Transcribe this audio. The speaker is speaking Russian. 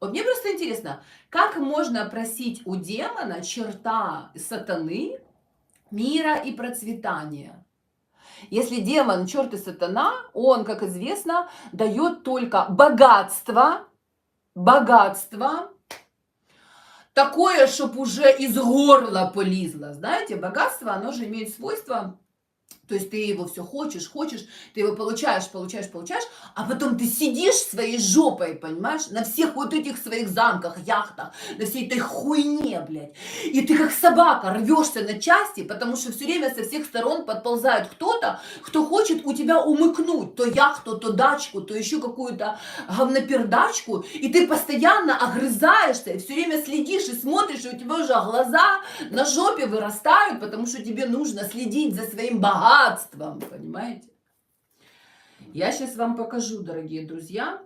Вот мне просто интересно, как можно просить у демона черта сатаны мира и процветания? Если демон, черт и сатана, он, как известно, дает только богатство, богатство, такое, чтобы уже из горла полезло. Знаете, богатство, оно же имеет свойство то есть ты его все хочешь, хочешь, ты его получаешь, получаешь, получаешь, а потом ты сидишь своей жопой, понимаешь, на всех вот этих своих замках, яхтах, на всей этой хуйне, блядь. И ты как собака рвешься на части, потому что все время со всех сторон подползает кто-то, кто хочет у тебя умыкнуть то яхту, то дачку, то еще какую-то говнопердачку, и ты постоянно огрызаешься, все время следишь и смотришь, и у тебя уже глаза на жопе вырастают, потому что тебе нужно следить за своим богатством богатством, понимаете? Я сейчас вам покажу, дорогие друзья,